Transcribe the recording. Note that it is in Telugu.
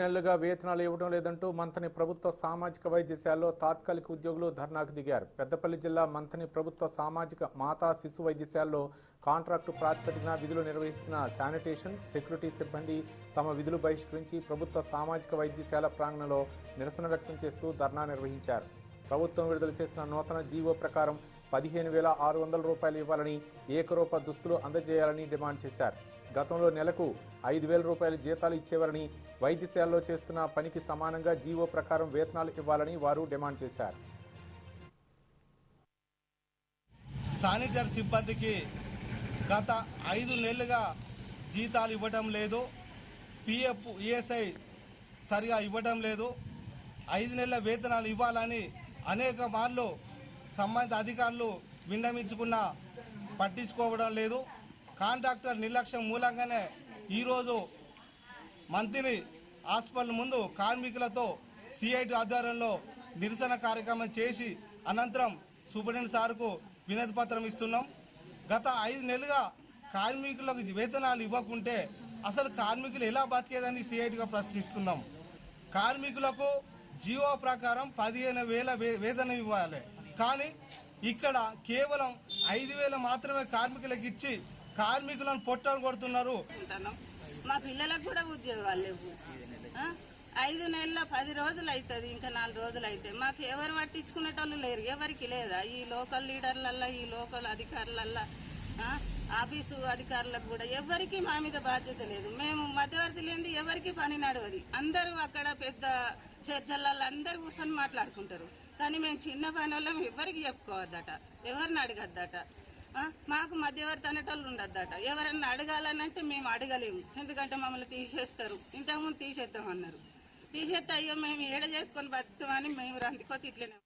నెలలుగా వేతనాలు ఇవ్వడం లేదంటూ మంథని ప్రభుత్వ సామాజిక వైద్యశాలలో తాత్కాలిక ఉద్యోగులు ధర్నాకు దిగారు. పెద్దపల్లి జిల్లా మంథని ప్రభుత్వ సామాజిక మాతా శిశు వైద్యశాలలో కాంట్రాక్టు ప్రాతిపదికన విధులు నిర్వహిస్తున్న శానిటేషన్ సెక్యూరిటీ సిబ్బంది తమ విధులు బహిష్కరించి ప్రభుత్వ సామాజిక వైద్యశాల ప్రాంగణంలో నిరసన వ్యక్తం చేస్తూ ధర్నా నిర్వహించారు. ప్రభుత్వం విడుదల చేసిన నూతన జీవో ప్రకారం పదిహేను వేల ఆరు వందల రూపాయలు ఇవ్వాలని ఏకరూప దుస్తులు అందజేయాలని డిమాండ్ చేశారు. గతంలో నెలకు ఐదు వేల రూపాయల జీతాలు ఇచ్చేవారని వైద్యశాలలో చేస్తున్న పనికి సమానంగా జీవో ప్రకారం వేతనాలు ఇవ్వాలని వారు డిమాండ్ చేశారు. శానిటర్ సిబ్బందికి గత ఐదు నెలలుగా జీతాలు ఇవ్వడం లేదు. పిఎఫ్ ఈఎస్ఐ సరిగా ఇవ్వడం లేదు. ఐదు నెలల వేతనాలు ఇవ్వాలని అనేక మార్లు సంబంధిత అధికారులు విన్నవించుకున్న పట్టించుకోవడం లేదు. కాంట్రాక్టర్ నిర్లక్ష్యం మూలంగానే ఈరోజు మంత్రి హాస్పిటల్ ముందు కార్మికులతో సిఐటి ఆధ్వర్యంలో నిరసన కార్యక్రమం చేసి అనంతరం సూపరింటెండెంట్ సార్కు వినతి పత్రం ఇస్తున్నాం. గత ఐదు నెలలుగా కార్మికులకు వేతనాలు ఇవ్వకుంటే అసలు కార్మికులు ఎలా బతికేదని సిఐటిగా ప్రశ్నిస్తున్నాం. కార్మికులకు జీవో ప్రకారం పదిహేను వేల వే- వేతనం ఇవ్వాలి. కానీ ఇక్కడ కేవలం ఐదు వేల మాత్రమే కార్మికులకు ఇచ్చి కార్మికులను పొట్టాలు కొడుతున్నారు. ఉంటున్నాం మా పిల్లలకు కూడా ఉద్యోగాలు లేవు. ఐదు నెలల పది రోజులు అవుతుంది ఇంకా నాలుగు రోజులు అయితే మాకు ఎవరు పట్టించుకునేటోళ్ళు లేరు ఎవరికి లేదా? ఈ లోకల్ లీడర్లల్లా ఈ లోకల్ అధికారులల్లా ఆఫీసు అధికారులకు కూడా ఎవరికి మా మీద బాధ్యత లేదు. మేము మధ్యవర్తి లేనిది ఎవరికి పని నడవది? అందరూ అక్కడ పెద్ద చర్చలలో అందరు కూర్చొని మాట్లాడుకుంటారు. కానీ మేము చిన్న పని వాళ్ళం ఎవరికి చెప్పుకోవద్దట. ఎవరిని అడగద్దట? మాకు మధ్యవర్తి అనేటోళ్ళు ఉండద్దట. ఎవరన్నా అడగాలనంటే మేము అడగలేము. ఎందుకంటే మమ్మల్ని తీసేస్తారు. ఇంతకుముందు తీసేద్దామన్నారు. తీసేస్తే అయ్యో మేము ఏడ చేసుకొని బతుకుతామని మేము రందికోతి ఇట్లనే